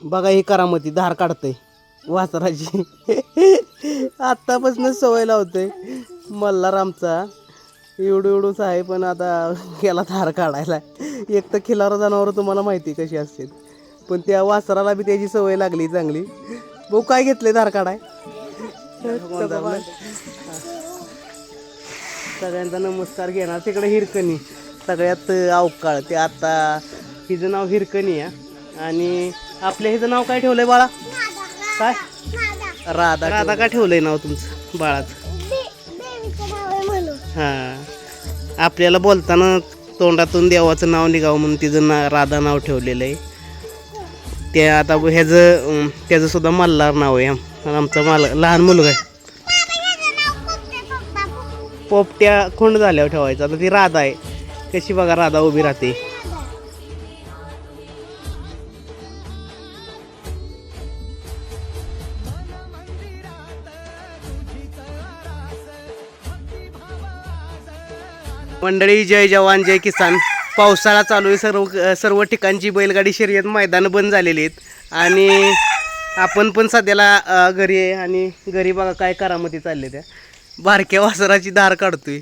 बघा ही करामती धार काढतंय. वासराची. आत्तापासून सवय लावते मल्हार आमचा एवढं एवढूच आहे पण आता गेला धार काढायला. एक तर खिलार जनावर तुम्हाला माहिती कशी असते पण त्या वासराला बी त्याची सवय लागली चांगली. भाऊ काय घेतले धार काढाय? सगळ्यांचा नमस्कार घेणार तिकडे हिरकणी. सगळ्यात अवकाळ. ते आता हिचं नाव हिरकणी आहे. आणि आपल्या हिचं नाव काय ठेवलंय बाळा? काय? राधा राधा. का ठेवलंय नाव तुमचं? बाळाचं. हां. आपल्याला बोलताना तोंडातून देवाचं नाव निघावं म्हणून तिचं ना राधा नाव ठेवलेलं आहे. ते आता ह्याचं अं, त्याचं सुद्धा मल्हार नाव आहे. आमचा माल लहान मुलगा आहे. पोपट्या खोंड झाल्यावर ठेवायचं. आता ती राधा आहे. कशी बघा राधा उभी राहते. मंडळी जय जवान जय किसान. पावसाळा चालू आहे. सर्व सर्व ठिकाणची बैलगाडी शर्यत मैदान बंद झालेली आहेत. आणि आपण पण सध्याला घरी आहे आणि घरी बघा काय करामती चालले त्या. बारक्या वासराची धार काढतोय.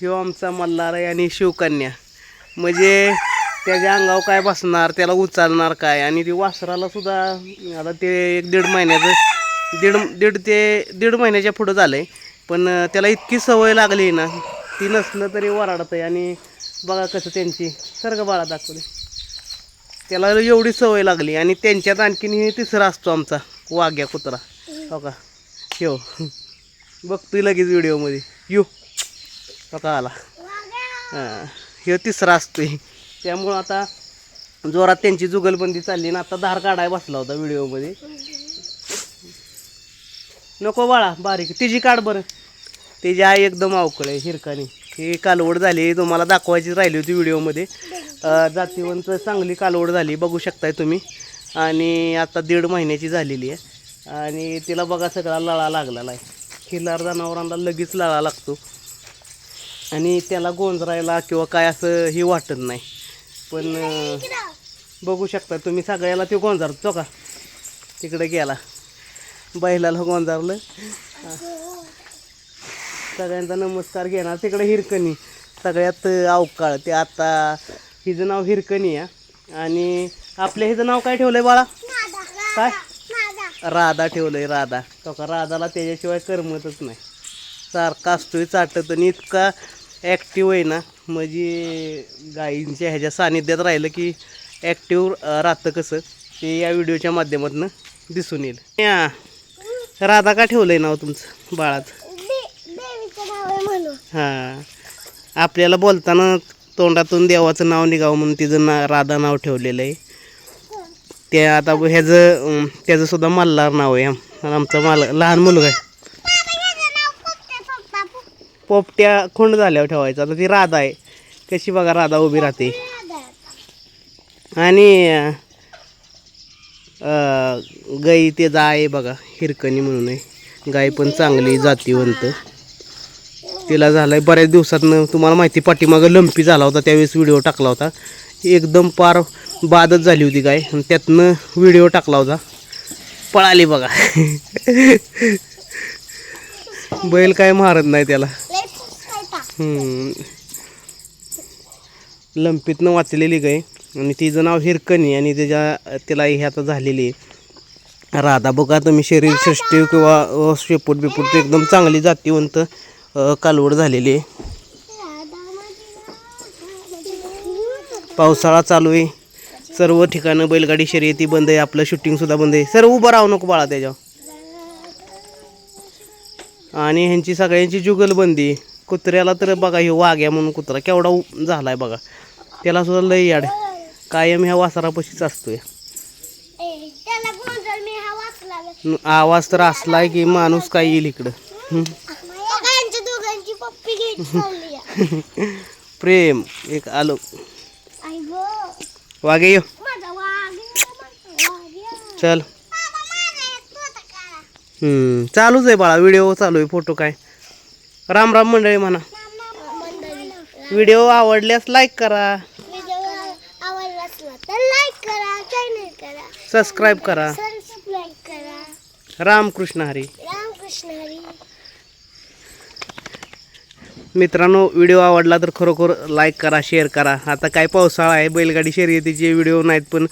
ह्यो आमचा मल्हार आहे आणि शिवकन्या. म्हणजे त्याच्या अंगावर काय बसणार त्याला उचलणार काय? आणि ते वासराला सुद्धा आता ते एक दीड महिन्याचं दीड दीड ते दीड महिन्याच्या पुढं झालं आहे पण त्याला इतकी सवय लागली ना ती नसलं तरी वराडत आहे. आणि बघा कसं त्यांची सर्ग बाळा दाखवली. त्याला एवढी सवय लागली आणि त्यांच्यात आणखीन हे तिसरा असतो आमचा वाघ्या कुत्रा. हो का? हो बघतोय लगेच व्हिडिओमध्ये. यो. हो का आला? हां. हे तिसरा असतोय. त्यामुळं आता जोरात त्यांची जुगलबंदी चालली ना आता धार काढाय बसला होता व्हिडिओमध्ये. नको बाळा बारीक. तिची काढ बरं. त्याची आई एकदम अवकळ आहे हिरकानी ही कालवड झाली तुम्हाला दाखवायची राहिली होती व्हिडिओमध्ये. जातीवंत चांगली कालवड झाली बघू शकताय तुम्ही. आणि आता दीड महिन्याची झालेली आहे. आणि तिला बघा सगळा लळा लागलेला आहे. खिलार जनावरांना लगेच लळा लागतो. आणि त्याला गोंजरायला किंवा काय असं हे वाटत नाही. पण बघू शकता तुम्ही सगळ्याला ते गोंजारतो का तिकडे गेला. बैलाला गोंजारलं. सगळ्यांचा नमस्कार घेणार. तिकडे हिरकणी. सगळ्यात अवकाळ. ते आता हिचं नाव हिरकणी आहे. आणि आपल्या हिचं नाव काय ठेवलंय बाळा? काय? राधा ठेवलंय राधा. तो का राधाला त्याच्याशिवाय करमतच नाही. सारखा असतोय चाटत आणि इतका ॲक्टिव्ह आहे ना. म्हणजे गायींच्या ह्याच्या सानिध्यात राहिलं की ॲक्टिव्ह राहतं कसं? ते या व्हिडिओच्या माध्यमातून दिसून येईल. राधा का ठेवलं आहे नाव तुमचं? बाळाचं. हां. आपल्याला बोलताना तोंडातून देवाचं नाव निघावं म्हणून तिचं ना राधा नाव ठेवलेलं आहे. ते आता ह्याचं अं, त्याचं सुद्धा मल्हार नाव आहे. आमचा माल लहान मुलगा आहे. पोपट्या खुंड झाल्यावर ठेवायचं. आता ती राधा आहे. कशी बघा राधा उभी राहते. आणि गाई ते जा आहे बघा हिरकणी म्हणून आहे. गाय पण चांगली जातीवंत. तिला झालाय. बऱ्याच दिवसातनं तुम्हाला माहिती पाठीमागं लंपी झाला होता त्यावेळेस व्हिडिओ टाकला होता. एकदम पार बादच झाली होती गाय. आणि त्यातनं व्हिडिओ टाकला होता. पळाली बघा. बैल काय मारत नाही त्याला. लंपीतनं वाचलेली गाय. आणि तिचं नाव हिरकणी आणि त्याच्या तिला हे आता झालेली आहे. राधा बघा तुम्ही शरीर सृष्टी किंवा शेपूट बिपूट एकदम चांगली जातीवंत कालवड झालेली आहे. पावसाळा चालू आहे. सर्व ठिकाणं बैलगाडी शर्यती बंद आहे. आपलं शूटिंग सुद्धा बंद आहे. सर्व उभं राहू नको बाळा त्याच्यावर. आणि ह्यांची सगळ्यांची जुगलबंदी कुत्र्याला तर बघा हे वाघ्या म्हणून कुत्रा केवढा उ- झालाय बघा. त्याला सुद्धा लई याड कायम ह्या वासरापाशीच असतोय. आवाज तर असलाय की माणूस काय येईल इकडं हं. दोघांची दोघांची पप्पी घ्यायची चालली आहे. प्रेम एक आलो. आई गो वाघे यो चल चालूच आहे बाळा व्हिडिओ चालू आहे फोटो काय. राम राम मंडळी म्हणा. व्हिडिओ आवडल्यास लाईक करा. सबस्क्राईब करा. रामकृष्ण हरी. रामकृष्ण हरी मित्रांनो व्हिडिओ आवडला तर खरोखर लाईक करा शेअर करा. आता काय पावसाळा आहे बैलगाडी शर्यतीचे व्हिडिओ नाहीत पण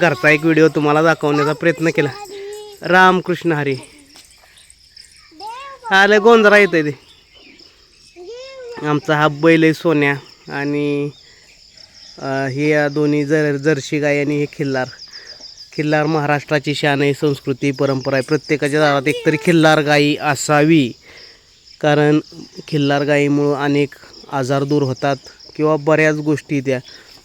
घरचा एक व्हिडिओ तुम्हाला दाखवण्याचा प्रयत्न केला. रामकृष्ण हरी. आलं गोंधरा येतं ते आमचा हा बैल आहे सोन्या आणि हे दोन्ही जर जर्शी गाय आणि हे खिल्लार. खिल्लार महाराष्ट्राची शान आहे संस्कृती परंपरा आहे. प्रत्येकाच्या दारात एकतरी खिल्लार गायी असावी. कारण खिल्लार गायीमुळं अनेक आजार दूर होतात किंवा बऱ्याच गोष्टी त्या.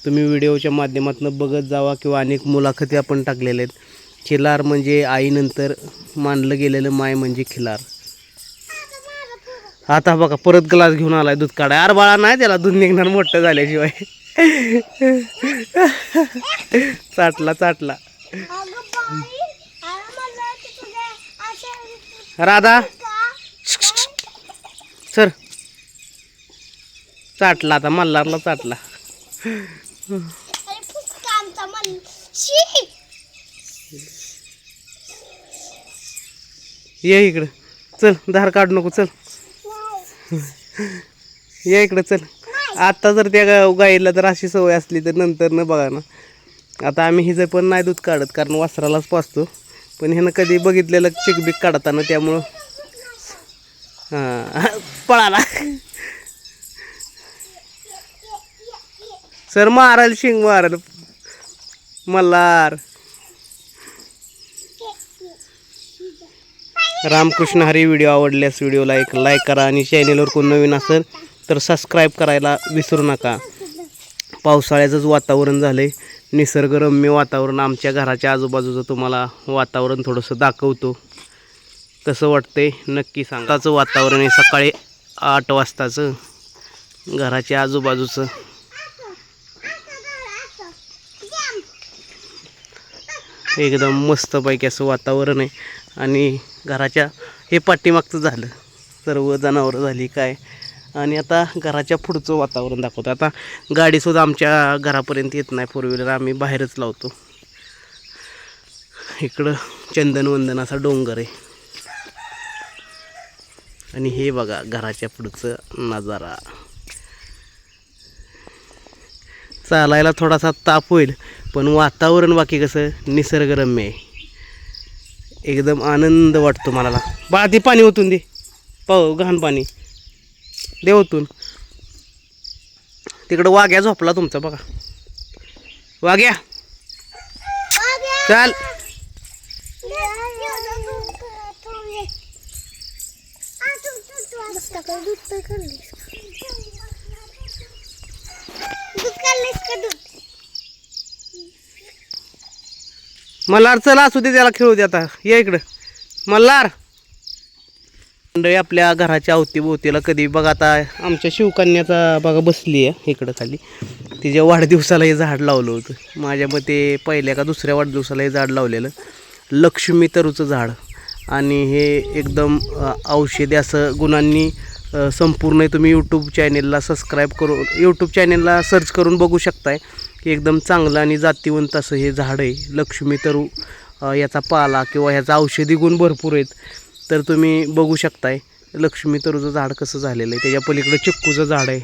तुम्ही व्हिडिओच्या माध्यमातून बघत जावा किंवा अनेक मुलाखती आपण टाकलेल्या आहेत. खिल्लार म्हणजे आईनंतर मानलं गेलेलं माय म्हणजे खिल्लार. आता बघा परत ग्लास घेऊन आलाय दूध काढाय अरे बाळा नाही त्याला दूध निघणार मोठं झाल्याशिवाय. चाटला चाटला. राधा. सर चाटला आता मल्हारला चाटला. ये इकडं. चल धार काढू नको चल. ये इकडं चल. आता जर त्या गा- गाईला जर अशी सवय असली तर नंतर न बघा ना. आता आम्ही हिचं पण नाही दूध काढत कारण वासरालाच पाचतो पण ह्यानं कधी बघितलेलं चिकबिक काढताना त्यामुळं. हां. पळाला. सर मारल शिंग मारल. मल्हार. रामकृष्ण हरी व्हिडिओ आवडल्यास व्हिडिओला एक लाईक करा आणि चॅनेलवर कोण नवीन असेल तर सबस्क्राईब करायला विसरू नका. पावसाळ्याचंच वातावरण झालं आहे निसर्गरम्य वातावरण आमच्या घराच्या आजूबाजूचं तुम्हाला वातावरण थोडंसं दाखवतो. कसं वाटतंय नक्की सांगाचं वातावरण आहे सकाळी आठ वाजताचं. घराच्या आजूबाजूचं. एकदम मस्तपैकी असं वातावरण आहे. आणि घराच्या हे पाठीमागचं झालं. सर्व जनावरं झाली काय. आणि आता घराच्या पुढचं वातावरण दाखवतं. आता गाडीसुद्धा आमच्या घरापर्यंत येत नाही. फोर व्हीलर आम्ही बाहेरच लावतो. इकडं चंदनवंदनाचा डोंगर आहे. आणि हे बघा घराच्या पुढचं नजारा. चालायला थोडासा ताप होईल पण वातावरण बाकी कसं निसर्गरम्य आहे. एकदम आनंद वाटतो मला बाळा ते पाणी ओतून दे. पाव घाण पाणी. दे ओतून. तिकडं वाघ्या झोपला तुमचा बघा. वाघ्या! चाल. दूध काढलीस का दूध मल्हार चला असू दे त्याला खेळू दे आता. ये इकडं. मल्हार. मंडळी आपल्या घराच्या अवतीभोवतीला कधी बघा आता आमच्या शिवकन्याचा बघा बसली आहे इकडं खाली. तिच्या वाढदिवसाला हे झाड लावलं होतं. माझ्या मते पहिल्या का दुसऱ्या वाढदिवसाला हे झाड लावलेलं. लक्ष्मी तरूचं झाड. आणि हे एकदम औषधी असं गुणांनी संपूर्ण तुम्ही यूट्यूब चॅनेलला सबस्क्राईब करून यूट्यूब चॅनेलला सर्च करून बघू शकताय की एकदम चांगलं आणि जातीवंत असं हे झाड आहे. लक्ष्मी तरू याचा पाला किंवा ह्याचा औषधी गुण भरपूर आहेत. तर तुम्ही बघू शकताय लक्ष्मी तरूचं झाड कसं झालेलं आहे. त्याच्या पलीकडं चिक्कूचं झाड आहे.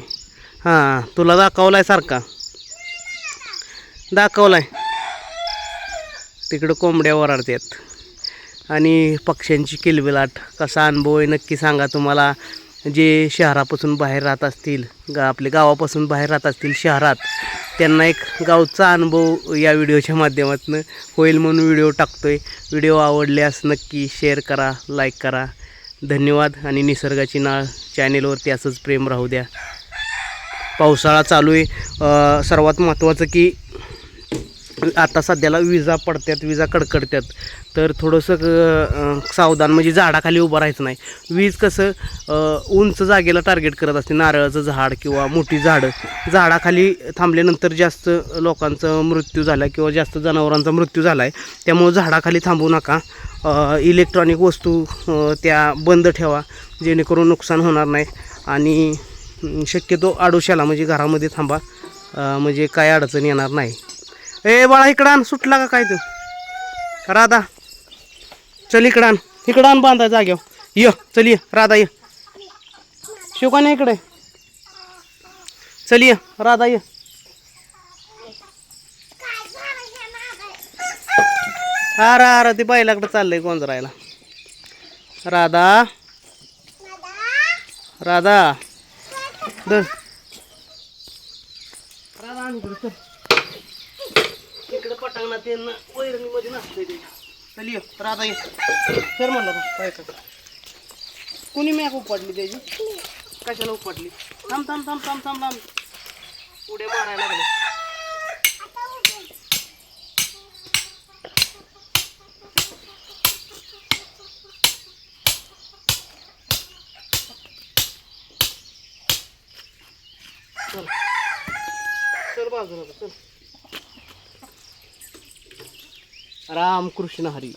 हां तुला दाखवला आहे सारखा. दाखवला आहे तिकडं कोंबड्या ओराडतात आणि पक्ष्यांची किलबिलाट कसा अनुभव आहे नक्की सांगा तुम्हाला. जे शहरापासून बाहेर राहत असतील गा आपले गावापासून बाहेर राहत असतील शहरात त्यांना एक गावचा अनुभव या व्हिडिओच्या माध्यमातून होईल म्हणून व्हिडिओ टाकतो आहे व्हिडिओ आवडल्यास नक्की शेअर करा लाईक करा. धन्यवाद आणि निसर्गाची नाळ चॅनेलवरती असंच प्रेम राहू द्या. पावसाळा चालू आहे. सर्वात महत्त्वाचं की आता सध्याला विजा पडतात विजा कडकडतात तर थोडंसं सावधान म्हणजे झाडाखाली उभं राहायचं नाही. वीज कसं उंच जागेला टार्गेट करत असते. नारळाचं झाड किंवा मोठी झाडं. झाडाखाली थांबल्यानंतर जास्त लोकांचा मृत्यू झाला किंवा जास्त जनावरांचा मृत्यू झाला आहे त्यामुळं झाडाखाली थांबू नका. इलेक्ट्रॉनिक वस्तू त्या बंद ठेवा. जेणेकरून नुकसान होणार नाही. आणि शक्यतो आडोशाला म्हणजे घरामध्ये थांबा. म्हणजे काय अडचण येणार नाही. ए बाळा इकडं आण. सुटला का काय तू? राधा चल इकडं आण. इकडं आण बांधा जाग्यावर ये चल ये. राधा ये. शिवकाने इकडे? चल ये. राधा ये. अरे अरे ते बैलाकडे चाललंय गोंजरायला. राधा. राधा. दर. राधा आण इकडं चल वैरणी मध्ये नसतंय ते चल ये राधा ये. सर म्हणला का बायका कुणी मॅक उपाटली त्याची? कशाला उपाटली? थांब थांब थांब थांब थांब थांब. पुढे मारायला लागले. चल. चल बाजूला चल. राम कृष्ण हरी.